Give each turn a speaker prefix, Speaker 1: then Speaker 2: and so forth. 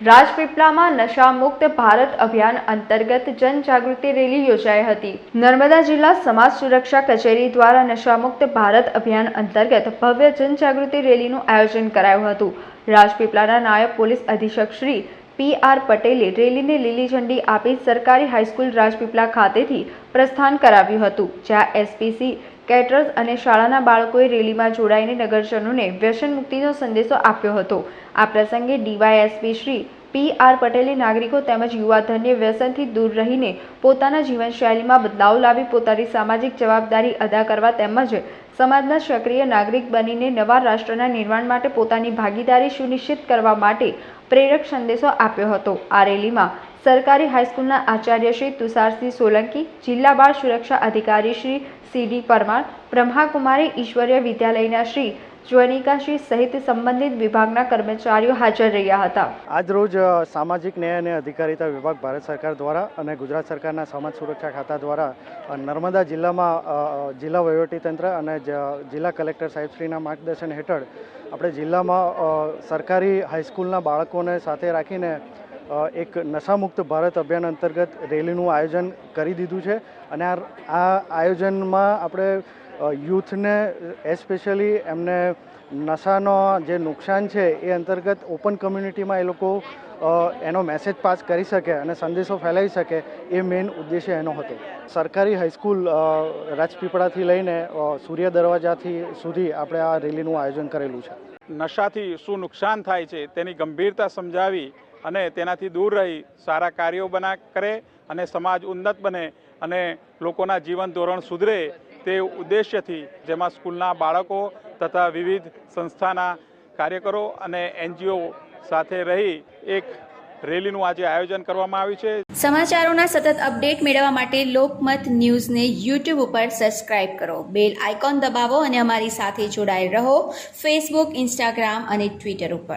Speaker 1: રાજપીપળામાં નશામુક્ત ભારત અભિયાન અંતર્ગત જનજાગૃતિ રેલી યોજાઈ હતી. નર્મદા જિલ્લા સમાજ સુરક્ષા કચેરી દ્વારા નશામુક્ત ભારત અભિયાન અંતર્ગત ભવ્ય જનજાગૃતિ રેલીનું આયોજન કરાયું હતું. રાજપીપળાના નાયબ પોલીસ અધિક્ષક શ્રી પી આર પટેલે રેલીને લીલી ઝંડી આપી સરકારી હાઈસ્કૂલ રાજપીપળા ખાતેથી પ્રસ્થાન કરાવ્યું હતું, જ્યાં એસપીસી કેટરર્સ અને શાળાના બાળકોએ રેલીમાં જોડાઈને નગરજનોને વ્યસન મુક્તિનો સંદેશો આપ્યો હતો. આ પ્રસંગે ડીવાયએસપી શ્રી પી આર પટેલે નાગરિકો તેમજ યુવાધનને વ્યસનથી દૂર રહીને પોતાના જીવનશૈલીમાં બદલાવ લાવી પોતાની સામાજિક જવાબદારી અદા કરવા તેમજ સમાજના સક્રિય નાગરિક બનીને નવા રાષ્ટ્રના નિર્માણ માટે પોતાની ભાગીદારી સુનિશ્ચિત કરવા માટે પ્રેરક સંદેશો આપ્યો હતો. આ રેલીમાં સરકારી હાઈસ્કૂલના આચાર્ય શ્રી તુષારસિંહ સોલંકી, જિલ્લા બાળ સુરક્ષા અધિકારી શ્રી સી ડી પરમાર, બ્રહ્માકુમારી ઈશ્વરીય વિદ્યાલયના શ્રી જ્વનિકાશ્રી સહિત સંબંધિત વિભાગના કર્મચારીઓ હાજર રહ્યા હતા.
Speaker 2: આજરોજ રોજ સામાજિક ન્યાય અને અધિકારીતા વિભાગ ભારત સરકાર દ્વારા અને ગુજરાત સરકારના સમાજ સુરક્ષા ખાતા દ્વારા નર્મદા જિલ્લામાં જિલ્લા વહીવટીતંત્ર અને જિલ્લા કલેક્ટર સાહેબશ્રીના માર્ગદર્શન હેઠળ આપણે જિલ્લામાં સરકારી હાઈસ્કૂલના બાળકોને સાથે રાખીને એક નશામુક્ત ભારત અભિયાન અંતર્ગત રેલીનું આયોજન કરી દીધું છે. અને આ આયોજનમાં આપણે યુથને એસ્પેશિયલી એમને નશાનો જે નુકસાન છે એ અંતર્ગત ઓપન કમ્યુનિટીમાં એ લોકો એનો મેસેજ પાસ કરી શકે અને સંદેશો ફેલાવી શકે એ મેઇન ઉદ્દેશ્ય એનો હતો. સરકારી હાઈસ્કૂલ રાજપીપળાથી લઈને સૂર્ય દરવાજાથી સુધી આપણે આ રેલીનું આયોજન કરેલું છે.
Speaker 3: નશાથી શું નુકસાન થાય છે તેની ગંભીરતા સમજાવી અને તેનાથી દૂર રહી, સારા કાર્યો બના કરે અને સમાજ ઉન્નત બને અને લોકોના જીવન ધોરણ સુધરે તે ઉદ્દેશ્યથી જેમાં સ્કૂલના બાળકો તથા વિવિધ સંસ્થાના કાર્યકરો અને એનજીઓ સાથે રહી એક રેલીનું આજે આયોજન કરવામાં આવ્યું છે.
Speaker 4: સમાચારોના સતત અપડેટ મેળવવા માટે લોકમત ન્યૂઝને યુટ્યુબ ઉપર સબસ્ક્રાઇબ કરો. બેલ આઇકોન દબાવો અને અમારી સાથે જોડાયેલ રહો ફેસબુક, ઇન્સ્ટાગ્રામ અને ટ્વિટર ઉપર.